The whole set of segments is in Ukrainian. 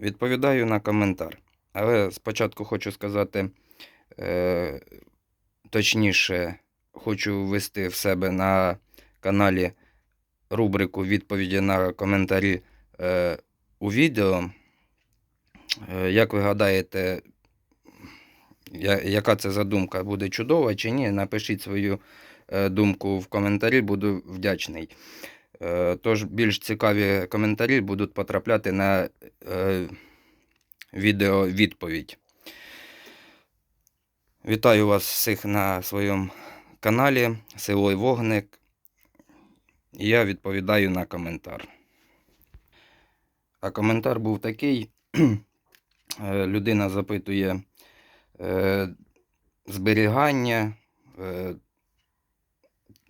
Відповідаю на коментар. Але спочатку хочу сказати, е, точніше, хочу ввести в себе на каналі рубрику відповіді на коментарі е, у відео. Е, як ви гадаєте, я, яка це задумка буде чудова чи ні? Напишіть свою е, думку в коментарі, буду вдячний. Е, Тож більш цікаві коментарі будуть потрапляти на е, відео відповідь. Вітаю вас всіх на своєму каналі Село і Вогник. Я відповідаю на коментар. А коментар був такий. Е, Людина запитує зберігання,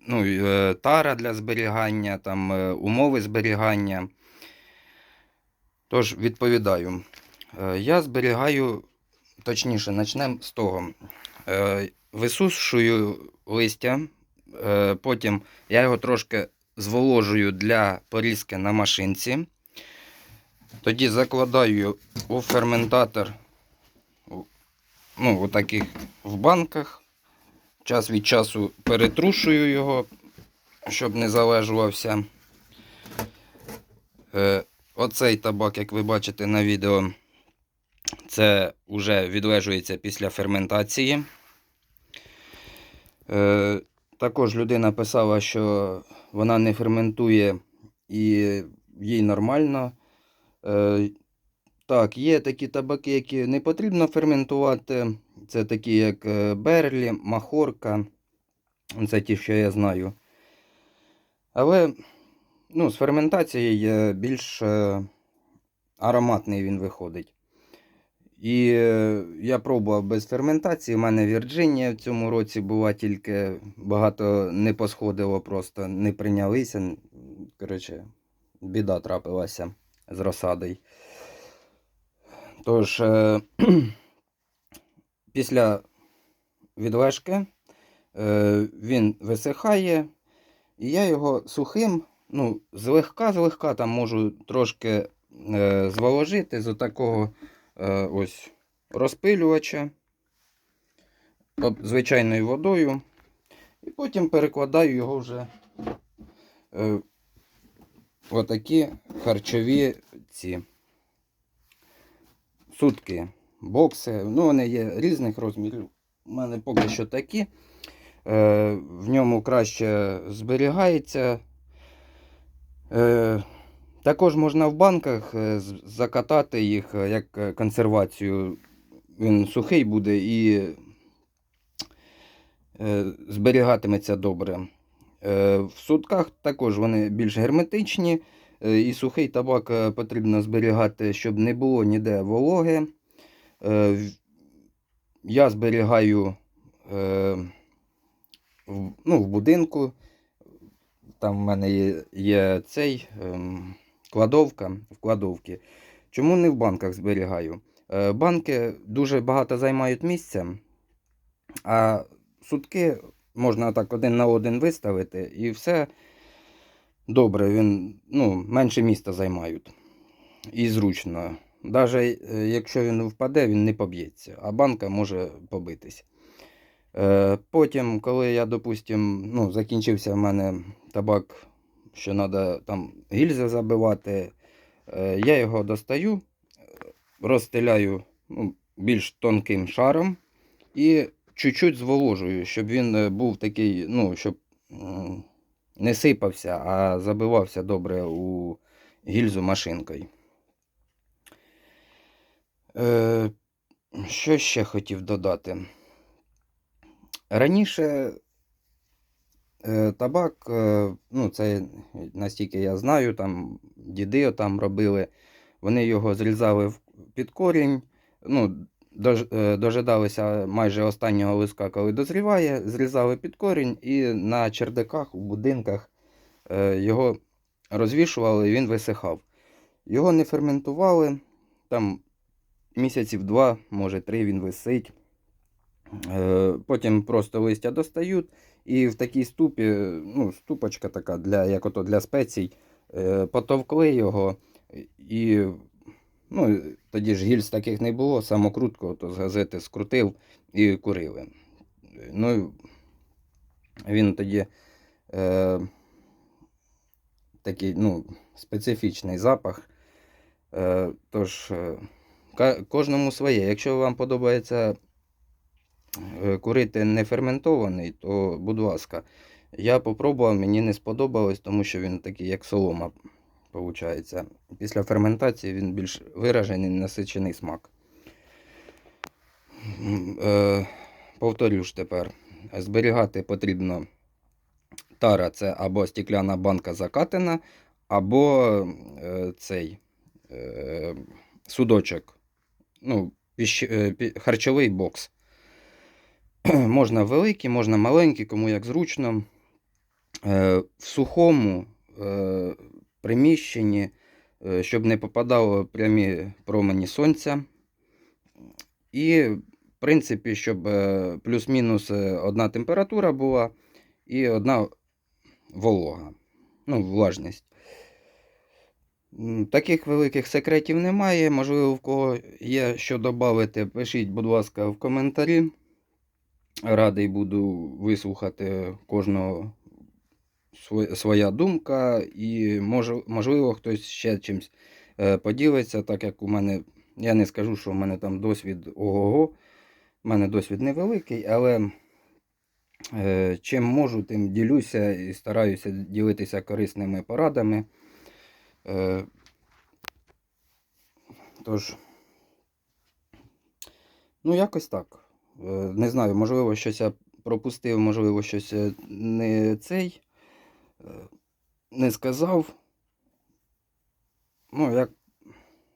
ну, е, тара для зберігання, там, е, умови зберігання. Тож відповідаю. Е, Я зберігаю, точніше, почнемо з того. Висушую листя, потім я його трошки зволожую для порізки на машинці. Тоді закладаю у ферментатор, ну, у таких в банках. Час від часу перетрушую його, щоб не залежувався. Е, Оцей табак, як ви бачите на відео, це вже відлежується після ферментації. Е, Також людина писала, що вона не ферментує і їй нормально. Так, є такі табаки, які не потрібно ферментувати. Це такі, як е, Берлі, Махорка. Це ті, що я знаю. Але ну, з ферментацією більш е, ароматний він виходить. І е, я пробував без ферментації. У мене Вірджинія в цьому році була тільки багато не посходило, просто не прийнялися. Коротше, біда трапилася з розсадою. Тож, е, після відлежки е, він висихає, і я його сухим, ну, злегка, злегка там можу трошки е, зволожити з такого е, ось розпилювача звичайною водою. І потім перекладаю його вже е, в отакі харчові ці сутки, бокси. Ну, вони є різних розмірів. У мене поки що такі. Е, в ньому краще зберігається. Е, також можна в банках е, закатати їх е, як е, консервацію. Він сухий буде і е, зберігатиметься добре. Е, в сутках також вони більш герметичні. Е, І сухий табак е, потрібно зберігати, щоб не було ніде вологи. Е, Я зберігаю ну, в будинку. Там в мене є, цей ем, кладовка в кладовці. Чому не в банках зберігаю? Банки дуже багато займають місця, а сутки можна так один на один виставити і все добре, він ну, менше міста займають. І зручно. Навіть якщо він впаде, він не поб'ється, а банка може побитись. Е, Потім, коли я, допустим, ну, закінчився в мене табак, що треба там гільзи забивати, е, я його достаю, е, розстеляю ну, більш тонким шаром і чуть-чуть зволожую, щоб він е, був такий, ну, щоб не сипався, а забивався добре у гільзу машинкою. Е, що ще хотів додати? Раніше е, табак, е, ну це настільки я знаю, там діди там робили, вони його зрізали під корінь, ну, дожидалися майже останнього листка, коли дозріває, зрізали під корінь і на чердаках, у будинках е, його розвішували, і він висихав. Його не ферментували, там місяців два, може три він висить. Е, Потім просто листя достають, і в такій ступі, ну, ступочка така, для, як ото для спецій, е, потовкли його і Ну, тоді ж гільз таких не було, самокрутку то з газети скрутив і курили. Ну, він тоді е, такий ну, специфічний запах. Е, тож, е, кожному своє. Якщо вам подобається е, курити не ферментований, то будь ласка. Я попробував, мені не сподобалось, тому що він такий, як солома, виходить. Після ферментації він більш виражений, насичений смак. Е, повторю ж тепер, зберігати потрібно тара це або стекляна банка закатана, або е, цей е, судочок, ну, піщ- е, харчовий бокс. можна великий, можна маленький, кому як зручно. Е, в сухому е, приміщенні, е, щоб не попадало прямі промені сонця. І, в принципі, щоб е, плюс-мінус е, одна температура була і одна волога. Ну, влажність. Таких великих секретів немає. Можливо, в кого є що додати, пишіть, будь ласка, в коментарі. Радий буду вислухати кожного своя думка, і мож, можливо, хтось ще чимось е, поділиться, так як у мене, я не скажу, що в мене там досвід ого-го. У мене досвід невеликий, але е, чим можу, тим ділюся і стараюся ділитися корисними порадами. Е, тож, ну, якось так. Не знаю, можливо, щось я пропустив, можливо, щось не цей не сказав. Ну, як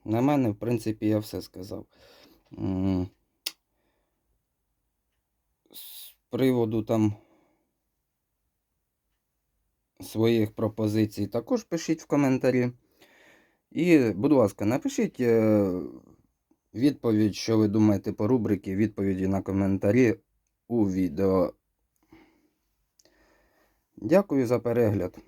на мене, в принципі, я все сказав. З приводу там своїх пропозицій також пишіть в коментарі. І, будь ласка, напишіть е, відповідь, що ви думаєте по рубриці відповіді на коментарі у відео. Дякую за перегляд.